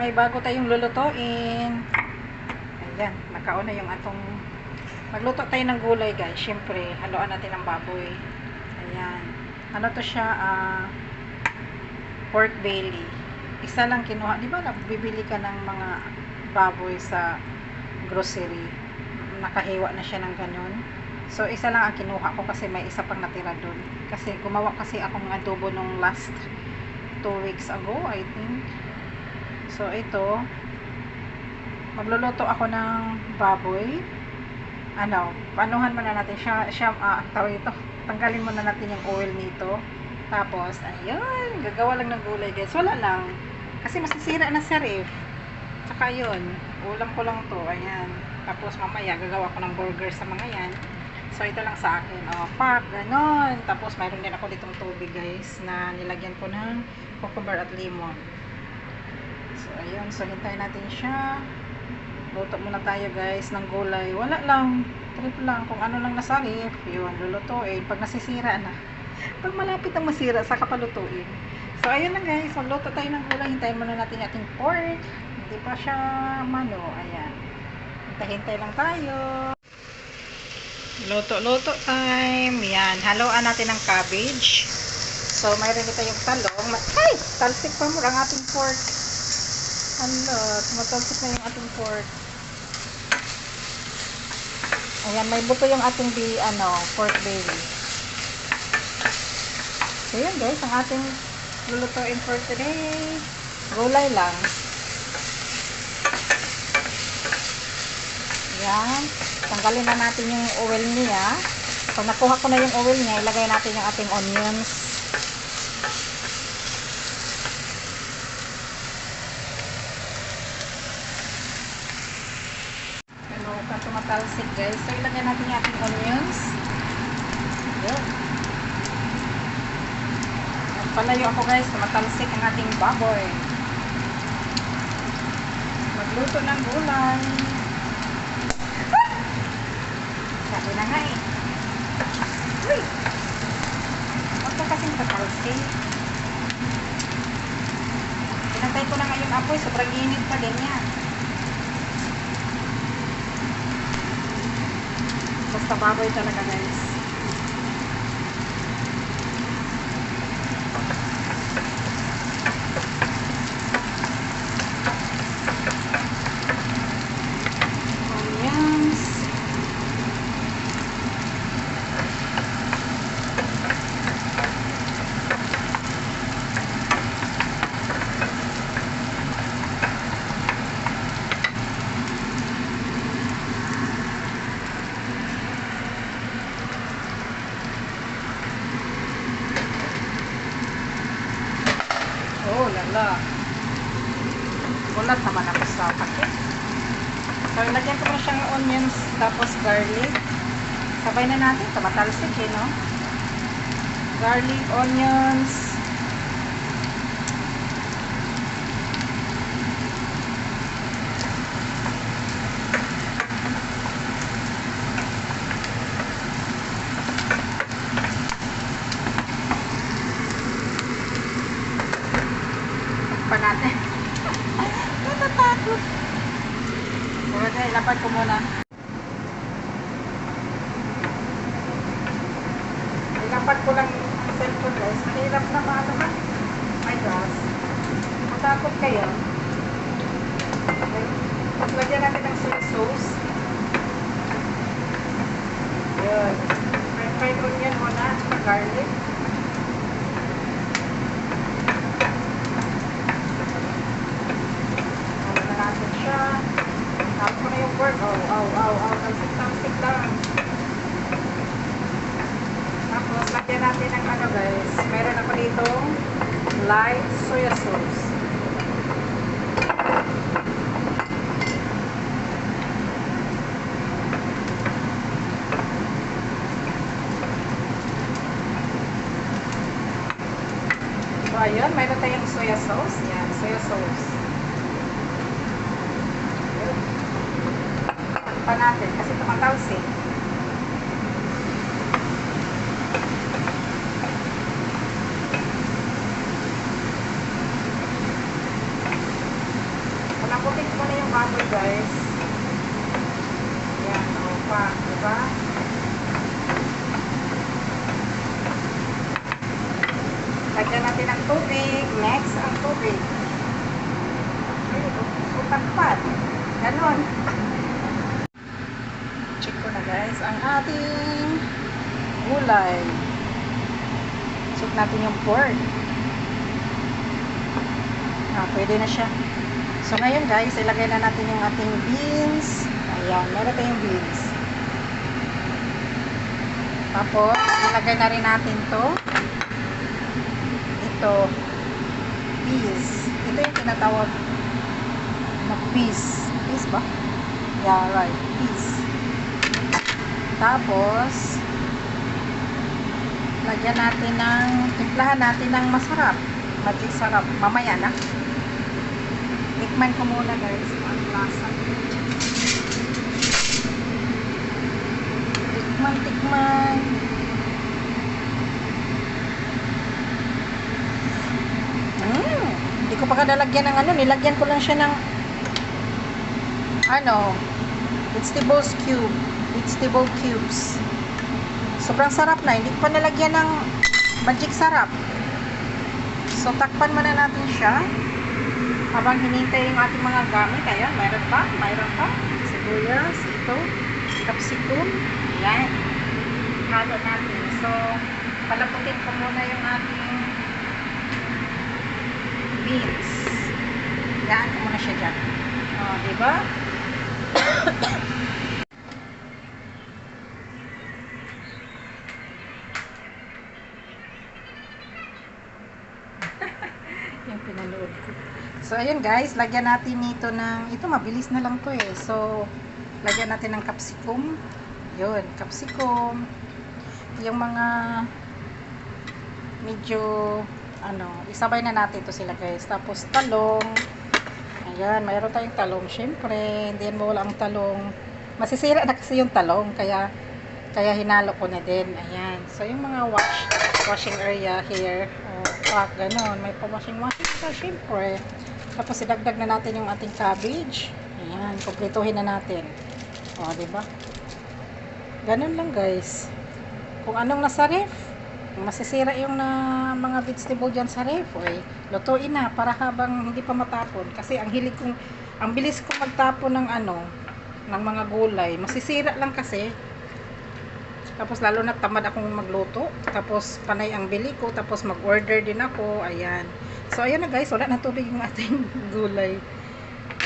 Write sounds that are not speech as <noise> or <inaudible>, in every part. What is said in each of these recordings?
may bago tayong lulutuin. Ayan, nakauna yung atong magluto tayo ng gulay guys. Siyempre, haluan natin ang baboy. Ayan. Ano to siya? ah pork belly. Isa lang kinuha. Di ba bibili ka ng mga baboy sa grocery? Nakahiwa na siya ng ganun. So, isa lang ang kinuha ko kasi may isa pang natira doon. Kasi gumawa kasi akong adobo nung last two weeks ago, I think. So, ito, magluluto ako ng baboy. Ano, panuhan muna natin siya, siya ah, tawag ito, tanggalin muna natin yung oil nito. Tapos, ayun, gagawa lang ng gulay guys. Wala lang. Kasi masisira na sa ref. Tsaka yun, ulam ko lang to, ayan. Tapos mamaya, gagawa ko ng burger sa mga yan. So, ito lang sa akin. O, pak, ganon. Tapos, mayroon din ako ditong tubig guys, na nilagyan ko ng cucumber at lemon. So, ayun. So, hintayin natin siya. Luto muna tayo guys ng gulay. Wala lang. Trip lang. Kung ano lang nasa ref, yun, lulutuin. Pag nasisira na. <laughs> Pag malapit ang masira, saka palutuin. So, ayun na guys. Magluto tayo ng gulay. Hintayin muna natin ating pork. Hindi pa siya mano. Ayan. Hintay-hintay lang tayo. Luto-luto time. Yan. Haluan natin ng cabbage. So, mayroon dito yung talong. Ay! Talsik pa mo ang ating pork. Ano, tumatalsik na yung ating pork. Ayan, may buto yung ating bi, ano, pork belly. So, yun guys, ang ating lulutuin for today. Gulay lang. Yan. Tanggalin na natin yung oil niya. Pag nakuha ko na yung oil niya, ilagay natin yung ating onions. Ano pa tumatalsik guys. So, ilagay natin yung ating onions. Yan. Palayo ako guys, tumatalsik ang ating baboy. Magluto ng gulay. <laughs> Sabi na nga eh. Uy! Huwag ka kasing tatalsik. Pinantay ko na ngayon apoy, sobrang init pa din yan. Basta baboy talaga guys. Onions. Oh, lala. Ako sa pakit. So, ilagyan ko na siyang onions, tapos garlic. Sabay na natin. Tumatalsik eh, no? Garlic, onions. pa natin. Natatakot. Lapad ko muna. Ilapad ko lang ang cellphone guys. Mahirap na maano ka. My gosh. Matakot kayo. Okay. Tapos lagyan natin ng soy sauce. Yun. Fried fried onion muna. Tsaka garlic. Ano na natin siya. Yung pork. Oh, oh, oh, oh. Talsik-talsik lang. Tapos, lagyan natin ng ano guys. Meron ako dito light soya sauce. So, ayun. Meron tayong soya sauce. Yan, soya sauce. pa natin kasi tumataos eh. Panakutin ko na yung baboy guys. Ayan, o pa, diba? Lagyan natin ang tubig. Next, ang tubig. Okay, utak pa. Ganon ang ating gulay. Check natin yung pork. Ah, pwede na siya. So, ngayon guys, ilagay na natin yung ating beans. Ayan, meron tayong beans. Tapos, ilagay na rin natin to. Ito. Peas. Ito yung tinatawag na peas. Peas ba? Yeah, right. Peas. Tapos, lagyan natin ng, timplahan natin ng masarap. Magic sarap. Mamaya na. Tikman ko muna guys. Ang lasa. Tikman, tikman. Mm, hindi ko pa kadalagyan ng ano. Nilagyan ko lang siya ng ano, vegetables cube. Vegetable cubes. Sobrang sarap na. Hindi pa nalagyan ng magic sarap. So, takpan muna natin siya. Habang hinintay yung ating mga gamit. Ayan, mayroon pa. Mayroon pa. Sibuyas. Ito. Capsicum. Ayan. Halo natin. So, palaputin ko muna yung ating beans. Yan ko muna siya dyan. O, diba? Pinanood ko. So, ayun guys, lagyan natin nito ng, ito mabilis na lang to eh. So, lagyan natin ng capsicum. Yun, capsicum. Yung mga medyo, ano, isabay na natin to sila guys. Tapos, talong. Ayan, mayroon tayong talong. Siyempre, hindi yan mawala ang talong. Masisira na kasi yung talong, kaya, kaya hinalo ko na din. Ayan. So, yung mga wash, washing area here, oh, pack, ganon. May pa-washing-washing pa, syempre. Tapos, idagdag na natin yung ating cabbage. Ayan, kumpletuhin na natin. O, di ba? Ganon lang, guys. Kung anong nasa ref, masisira yung na mga vegetable dyan sa ref, eh, lutuin na para habang hindi pa matapon. Kasi ang hilig kong, ang bilis kong magtapon ng ano, ng mga gulay. Masisira lang kasi. Tapos lalo na tamad akong magluto. Tapos panay ang bili ko. Tapos mag-order din ako. Ayan. So ayan na guys. Wala na tubig yung <laughs> ating gulay.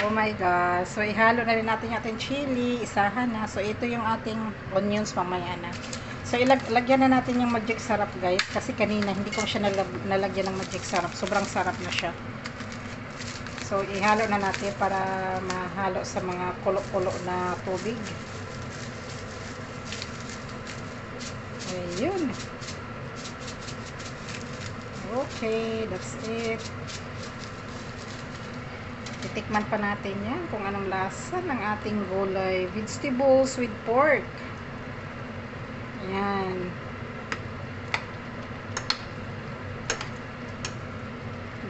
Oh my God. So ihalo na rin natin yung ating chili. Isahan na. So ito yung ating onions mamaya na. So ilag na natin yung magic sarap guys. Kasi kanina hindi ko siya nalag nalagyan ng magic sarap. Sobrang sarap na siya. So ihalo na natin para mahalo sa mga kulo-kulo na tubig. Ayun. Okay, that's it. Titikman pa natin yan kung anong lasa ng ating gulay. Vegetables with pork. Yan.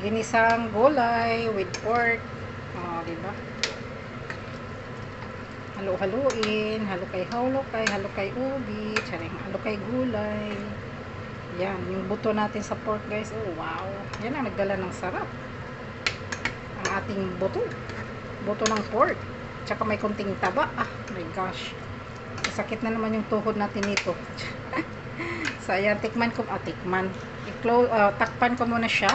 Ginisang gulay with pork. Oh, di ba? Halo-haluin, halo kay halo kay, halo kay ubi, charing halo kay gulay. Yan, yung buto natin sa pork guys. Oh, wow. Yan ang nagdala ng sarap. Ang ating buto. Buto ng pork. Tsaka may konting taba. Ah, my gosh. Sakit na naman yung tuhod natin nito. <laughs> so, ayan, tikman ko. Ah, tikman. I-close, ah, takpan ko muna siya.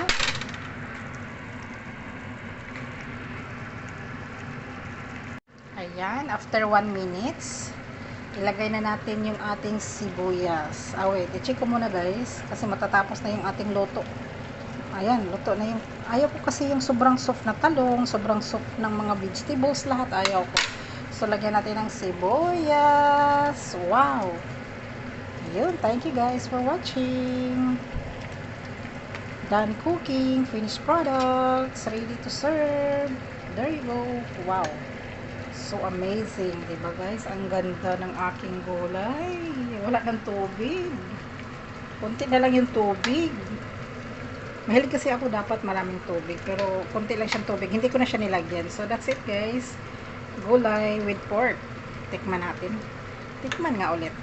Ayan, after 1 minutes, ilagay na natin yung ating sibuyas. Ah, wait, i-check ko muna guys, kasi matatapos na yung ating luto. Ayan, luto na yung, ayaw ko kasi yung sobrang soft na talong, sobrang soft ng mga vegetables, lahat ayaw ko. So, lagyan natin ng sibuyas. Wow! Ayun, thank you guys for watching. Done cooking, finished products, ready to serve. There you go. Wow! So amazing, ba guys? Ang ganda ng aking gulay. Wala ng tubig. Konti na lang yung tubig. Mahilig kasi ako dapat maraming tubig, pero konti lang siyang tubig. Hindi ko na siya nilagyan. So that's it, guys. Gulay with pork. Tikman natin. Tikman nga ulit.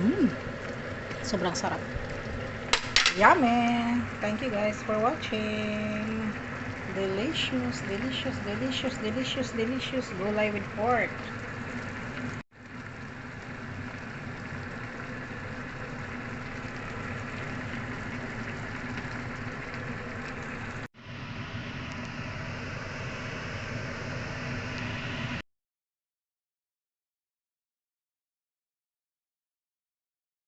Mm. Sobrang sarap. Yummy! Thank you guys for watching. Delicious, delicious, delicious, delicious, delicious gulay with pork.